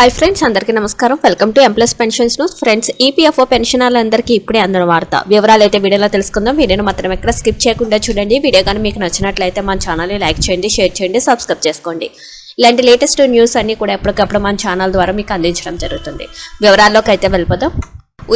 Hi friends అందరికీ నమస్కారం. Welcome to M plus pensions news friends EPFO పెన్షనర్లందరికీ ఇప్పుడే అందరం వార్త. వివరాలు అయితే వీడియోలో తెలుసుకుందాం. వీడియోను మాత్రం ఎక్కడ స్కిప్ చేయకుండా చూడండి. వీడియో కానీ మీకు నచ్చినట్లయితే మన ఛానల్ని లైక్ చేయండి షేర్ చేయండి సబ్స్క్రైబ్ చేసుకోండి. ఇలాంటి లేటెస్ట్ న్యూస్ అన్ని కూడా ఎప్పటికప్పుడు మన ఛానల్ ద్వారా మీకు అందించడం జరుగుతుంది. వివరాల్లోకి అయితే వెళ్ళిపోదాం.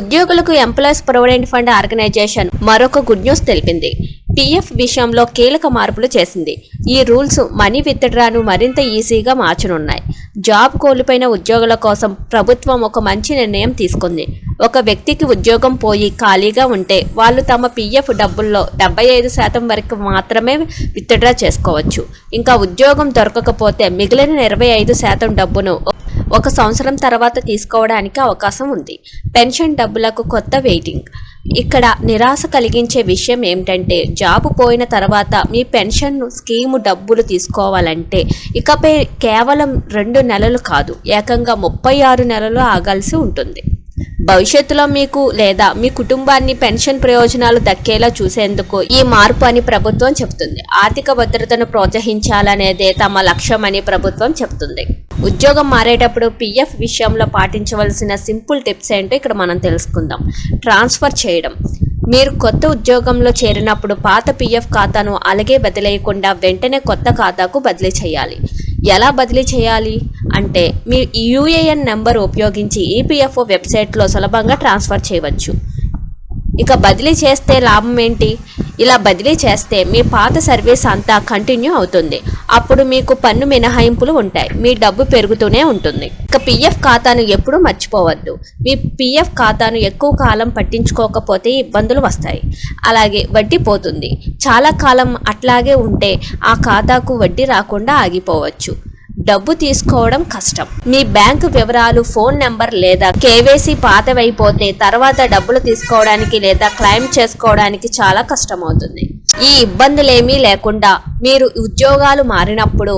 ఉద్యోగులకు ఎంప్లాయీస్ ప్రొవిడెంట్ ఫండ్ ఆర్గనైజేషన్ మరొక గుడ్ న్యూస్ తెలిపింది. పీఎఫ్ విషయంలో కీలక మార్పులు చేసింది. ఈ రూల్స్ మనీ విత్డ్రాను మరింత ఈజీగా మార్చనున్నాయి. జాబ్ కోల్పోయిన ఉద్యోగుల కోసం ప్రభుత్వం ఒక మంచి నిర్ణయం తీసుకుంది. ఒక వ్యక్తికి ఉద్యోగం పోయి ఖాళీగా ఉంటే వాళ్ళు తమ పీఎఫ్ డబ్బుల్లో డెబ్బై ఐదు శాతం వరకు మాత్రమే విత్డ్రా చేసుకోవచ్చు. ఇంకా ఉద్యోగం దొరకకపోతే మిగిలిన ఇరవై ఐదు శాతం డబ్బును ఒక సంవత్సరం తర్వాత తీసుకోవడానికి అవకాశం ఉంది. పెన్షన్ డబ్బులకు కొత్త వెయిటింగ్. ఇక్కడ నిరాశ కలిగించే విషయం ఏమిటంటే జాబ్ పోయిన తర్వాత మీ పెన్షన్ స్కీము డబ్బులు తీసుకోవాలంటే ఇకపై కేవలం రెండు నెలలు కాదు ఏకంగా ముప్పై ఆరు నెలలు ఆగాల్సి ఉంటుంది. భవిష్యత్తులో మీకు లేదా మీ కుటుంబాన్ని పెన్షన్ ప్రయోజనాలు దక్కేలా చూసేందుకు ఈ మార్పు అని ప్రభుత్వం చెబుతుంది. ఆర్థిక భద్రతను ప్రోత్సహించాలనేదే తమ లక్ష్యమని ప్రభుత్వం చెబుతుంది. ఉద్యోగం మారేటప్పుడు పిఎఫ్ విషయంలో పాటించవలసిన సింపుల్ టిప్స్ ఏంటో ఇక్కడ మనం తెలుసుకుందాం. ట్రాన్స్ఫర్ చేయడం. మీరు కొత్త ఉద్యోగంలో చేరినప్పుడు పాత పిఎఫ్ ఖాతాను అలాగే బదిలేయకుండా వెంటనే కొత్త ఖాతాకు బదిలీ చేయాలి. ఎలా బదిలీ చేయాలి? అంటే మీ యూఏఎన్ నెంబర్ ఉపయోగించి ఈపీఎఫ్ఓ వెబ్సైట్లో సులభంగా ట్రాన్స్ఫర్ చేయవచ్చు. ఇక బదిలీ చేస్తే లాభం ఏంటి? ఇలా బదిలీ చేస్తే మీ పాత సర్వీస్ అంతా కంటిన్యూ అవుతుంది. అప్పుడు మీకు పన్ను మినహాయింపులు ఉంటాయి. మీ డబ్బు పెరుగుతూనే ఉంటుంది. ఇక పిఎఫ్ ఖాతాను ఎప్పుడూ మర్చిపోవద్దు. మీ పిఎఫ్ ఖాతాను ఎక్కువ కాలం పట్టించుకోకపోతే ఇబ్బందులు వస్తాయి. అలాగే వడ్డీ పోతుంది. చాలా కాలం అట్లాగే ఉంటే ఆ ఖాతాకు వడ్డీ రాకుండా ఆగిపోవచ్చు. డబ్బు తీసుకోవడం కష్టం. మీ బ్యాంకు వివరాలు ఫోన్ నెంబర్ లేదా కేవైసీ పాతవైపోతే తర్వాత డబ్బులు తీసుకోవడానికి లేదా క్లెయిమ్ చేసుకోవడానికి చాలా కష్టమవుతుంది. ఈ ఇబ్బందులేమీ లేకుండా మీరు ఉద్యోగాలు మారినప్పుడు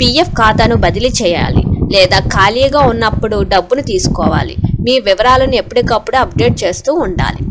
పిఎఫ్ ఖాతాను బదిలీ చేయాలి లేదా ఖాళీగా ఉన్నప్పుడు డబ్బును తీసుకోవాలి. మీ వివరాలను ఎప్పటికప్పుడు అప్డేట్ చేస్తూ ఉండాలి.